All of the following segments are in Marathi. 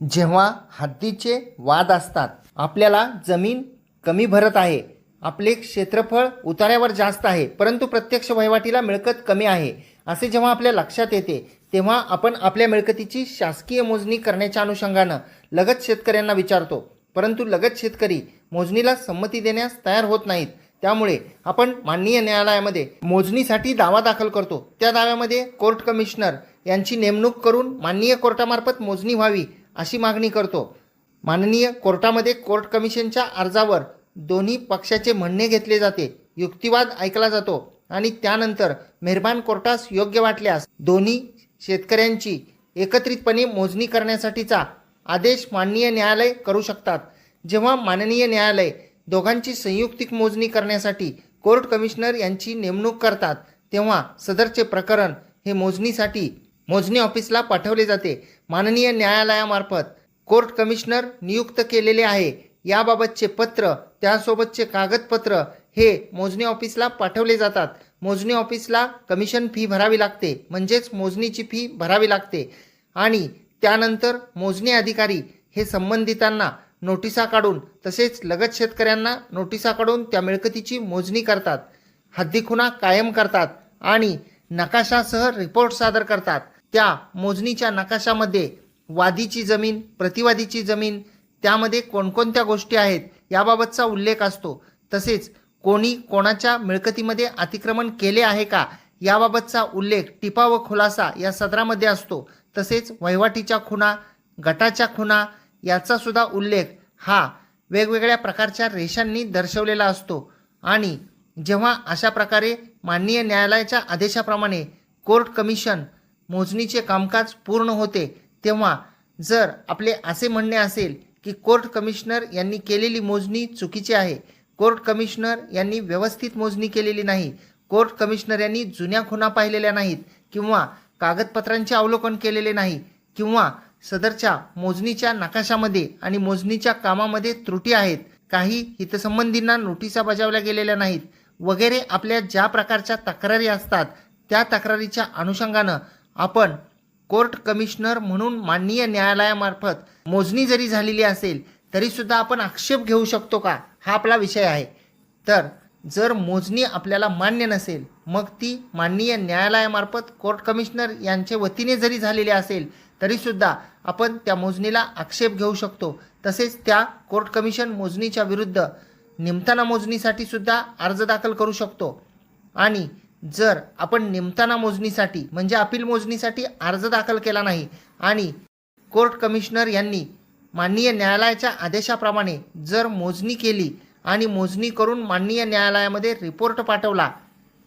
जेव्हा हद्दीचे वाद असतात आपल्याला जमीन कमी भरत आहे. आपले क्षेत्रफळ उतार्यावर जास्त आहे परंतु प्रत्यक्ष वहिवाटीला मिळकत कमी आहे. असे जेव्हा आपल्या लक्षात येते तेव्हा आपण आपल्या मिळकतीची शासकीय मोजणी करण्याच्या अनुषंगानं लगत शेतकऱ्यांना विचारतो. परंतु लगत शेतकरी मोजणीला संमती देण्यास तयार होत नाहीत. त्यामुळे आपण माननीय न्यायालयामध्ये मोजणीसाठी दावा दाखल करतो. त्या दाव्यामध्ये कोर्ट कमिशनर यांची नेमणूक करून माननीय कोर्टामार्फत मोजणी व्हावी अशी मागणी करतो. माननीय कोर्टामध्ये कोर्ट कमिशनच्या अर्जावर दोन्ही पक्षाचे म्हणणे घेतले जाते. युक्तिवाद ऐकला जातो आणि त्यानंतर मेहरबान कोर्टास योग्य वाटल्यास दोन्ही शेतकऱ्यांची एकत्रितपणे मोजणी करण्यासाठीचा आदेश माननीय न्यायालय करू शकतात. जेव्हा माननीय न्यायालय दोघांची संयुक्तिक मोजणी करण्यासाठी कोर्ट कमिशनर यांची नेमणूक करतात तेव्हा सदरचे प्रकरण हे मोजणीसाठी मोजणी ऑफिसला पाठवले जाते. माननीय न्यायालयामार्फत कोर्ट कमिशनर नियुक्त केलेले आहे. याबाबतचे पत्र त्यासोबतचे कागदपत्र हे मोजणी ऑफिसला पाठवले जातात. मोजणी ऑफिसला कमिशन फी भरावी लागते म्हणजेच मोजणीची फी भरावी लागते. आणि त्यानंतर मोजणी अधिकारी हे संबंधितांना नोटिसा काढून तसेच लगत शेतकऱ्यांना नोटिसा काढून त्या मिळकतीची मोजणी करतात. हद्दीखुणा कायम करतात आणि नकाशासह रिपोर्ट सादर करतात. त्या मोजणीच्या नकाशामध्ये वादीची जमीन प्रतिवादीची जमीन त्यामध्ये कोणकोणत्या गोष्टी आहेत याबाबतचा उल्लेख असतो. तसेच कोणी कोणाच्या मिळकतीमध्ये अतिक्रमण केले आहे का याबाबतचा उल्लेख टिपा व खुलासा या सदरामध्ये असतो. तसेच वहिवाटीच्या खुणा गटाच्या खुणा याचासुद्धा उल्लेख हा वेगवेगळ्या प्रकारच्या रेषांनी दर्शवलेला असतो. आणि जेव्हा अशा प्रकारे माननीय न्यायालयाच्या आदेशाप्रमाणे कोर्ट कमिशन मोजणीचे कामकाज पूर्ण होते तेव्हा जर आपले असे म्हणणे असेल की कोर्ट कमिशनर यांनी केलेली मोजणी चुकीची आहे कोर्ट कमिशनर यांनी व्यवस्थित मोजणी केलेली नाही कोर्ट कमिशनर यांनी जुन्या खुणा पाहिलेल्या नाहीत किंवा कागदपत्रांचे अवलोकन केलेले नाही किंवा सदरच्या मोजणीच्या नकाशामध्ये आणि मोजणीच्या कामामध्ये त्रुटी आहेत काही हितसंबंधींना नोटिसा बजावल्या गेलेल्या नाहीत वगैरे आपल्या ज्या प्रकारच्या तक्रारी असतात त्या तक्रारीच्या अनुषंगानं आपण कोर्ट कमिशनर म्हणून माननीय न्यायालयामार्फत मोजणी जरी झालेली असेल तरीसुद्धा आपण आक्षेप घेऊ शकतो का? हा आपला विषय आहे. तर जर मोजणी आपल्याला मान्य नसेल मग ती माननीय न्यायालयामार्फत कोर्ट कमिशनर यांच्या वतीने जरी झालेली असेल तरीसुद्धा आपण त्या मोजणीला आक्षेप घेऊ शकतो. तसेच त्या कोर्ट कमिशन मोजणीच्या विरुद्ध निमताना मोजणीसाठी सुद्धा अर्ज दाखल करू शकतो. आणि जर आपण निमताना मोजणीसाठी म्हणजे अपील मोजणीसाठी अर्ज दाखल केला नाही आणि कोर्ट कमिशनर यांनी माननीय न्यायालयाच्या आदेशाप्रमाणे जर मोजणी केली आणि मोजणी करून माननीय न्यायालयामध्ये रिपोर्ट पाठवला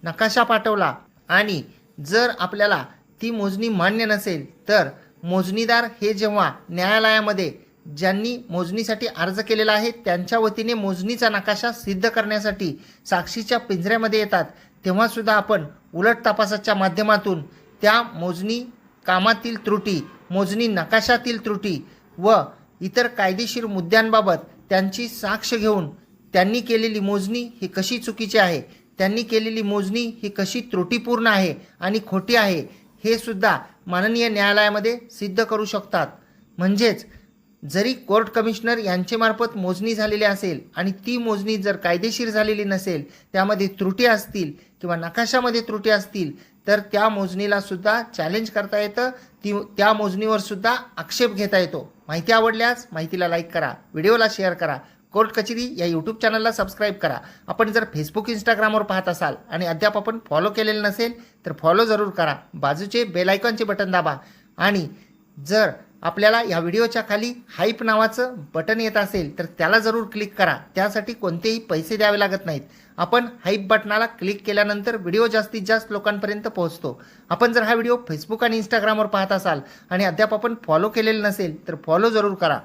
नकाशा पाठवला आणि जर आपल्याला ती मोजणी मान्य नसेल तर मोजणीदार हे जेव्हा न्यायालयामध्ये ज्यांनी मोजणीसाठी अर्ज केलेला आहे त्यांच्या वतीने मोजणीचा नकाशा सिद्ध करण्यासाठी साक्षीच्या पिंजऱ्यामध्ये येतात. तेव्हासुद्धा आपण उलट तपासाच्या माध्यमातून त्या मोजणी कामातील त्रुटी मोजणी नकाशातील त्रुटी व इतर कायदेशीर मुद्द्यांबाबत त्यांची साक्ष घेऊन त्यांनी केलेली मोजणी ही कशी चुकीची आहे त्यांनी केलेली मोजणी ही कशी त्रुटीपूर्ण आहे आणि खोटी आहे हे सुद्धा माननीय न्यायालयामध्ये सिद्ध करू शकतात. म्हणजेच जरी कोर्ट कमिशनर यांचेमार्फत मोजणी झालेली असेल आणि ती मोजणी जर कायदेशीर झालेली नसेल त्यामध्ये त्रुटी असतील किंवा नकाशामध्ये त्रुटी असतील तर त्या मोजणीला सुद्धा चॅलेंज करता येतं. ती त्या मोजणीवर सुद्धा आक्षेप घेता येतो. माहिती आवडल्यास माहितीला लाईक करा व्हिडिओला शेअर करा. कोर्ट कचेरी या यूट्यूब चॅनलला सबस्क्राईब करा. आपण जर फेसबुक इंस्टाग्रामवर पाहत असाल आणि अद्याप आपण फॉलो केलेलं नसेल तर फॉलो जरूर करा. बाजूचे बेलायकॉनचे बटन दाबा. आणि जर आपल्याला या व्हिडिओच्या खाली हाईप नावाचं बटन येत असेल तर त्याला जरूर क्लिक करा. त्यासाठी कोणतेही पैसे द्यावे लागत नाहीत. आपण हाईप बटनाला क्लिक केल्यानंतर व्हिडिओ जास्तीत जास्त लोकांपर्यंत पोहोचतो. आपण जर हा व्हिडिओ फेसबुक आणि इंस्टाग्रामवर पाहत असाल आणि अद्याप आपण फॉलो केलेलं नसेल तर फॉलो जरूर करा.